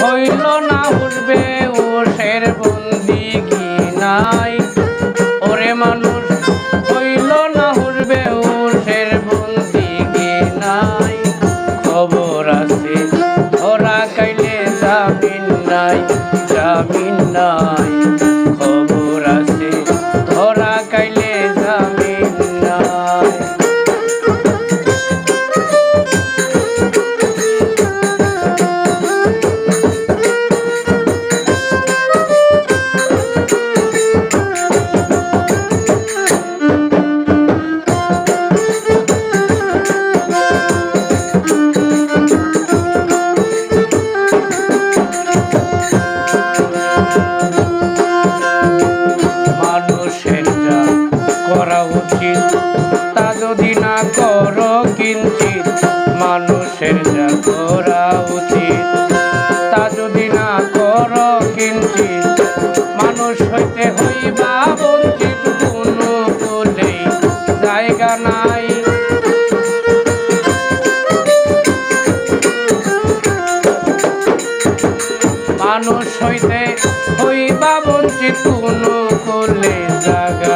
হইল না উঠবে ওষের বন্দি কি নাই? ওরে মানুষ, হইল না উঠবে ওষের বন্দি কি নাই? খবর আছে ওরা কাইলে জামিন নাই জামিন নাই, খবর তা যদি না করো কিঞ্চিত মানুষের যা মানুষ হইতে হইবা বঞ্চিত কোনো কোলে জাগা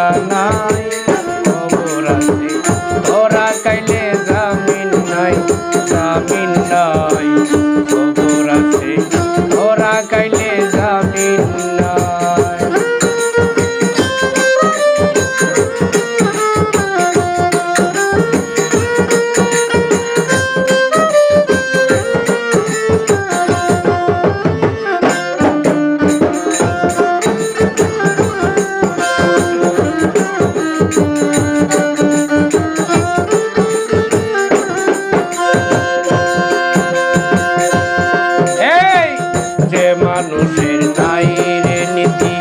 যে মানুষের নাই রে নীতি,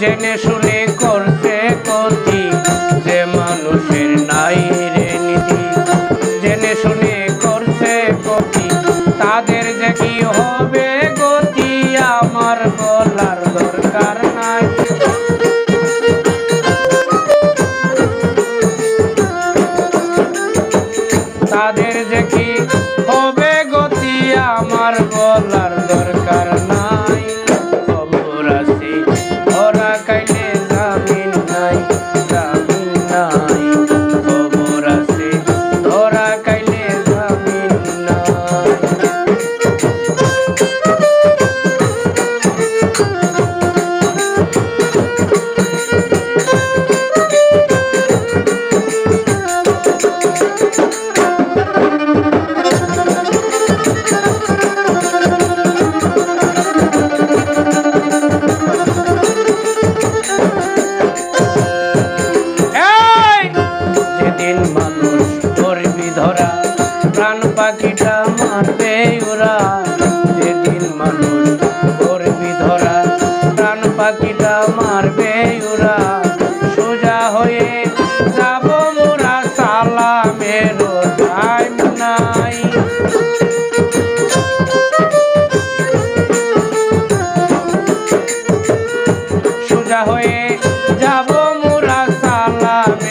জেনে শুনে করছে ক্ষতি যে মানুষের নাই রে নীতি, জেনে শুনে করছে ক্ষতি তাদের যে কি হবে গতি, আমার বলার দরকার নাই। তাদের যে কি মারবে ওরা। যেদিন মানুষ করবি ধরা, প্রাণ পাখিটা মারবে ওরা। সোজা হয়ে যাব মোরা সালামের টাইম নাই। সোজা হয়ে যাব মোরা সালামের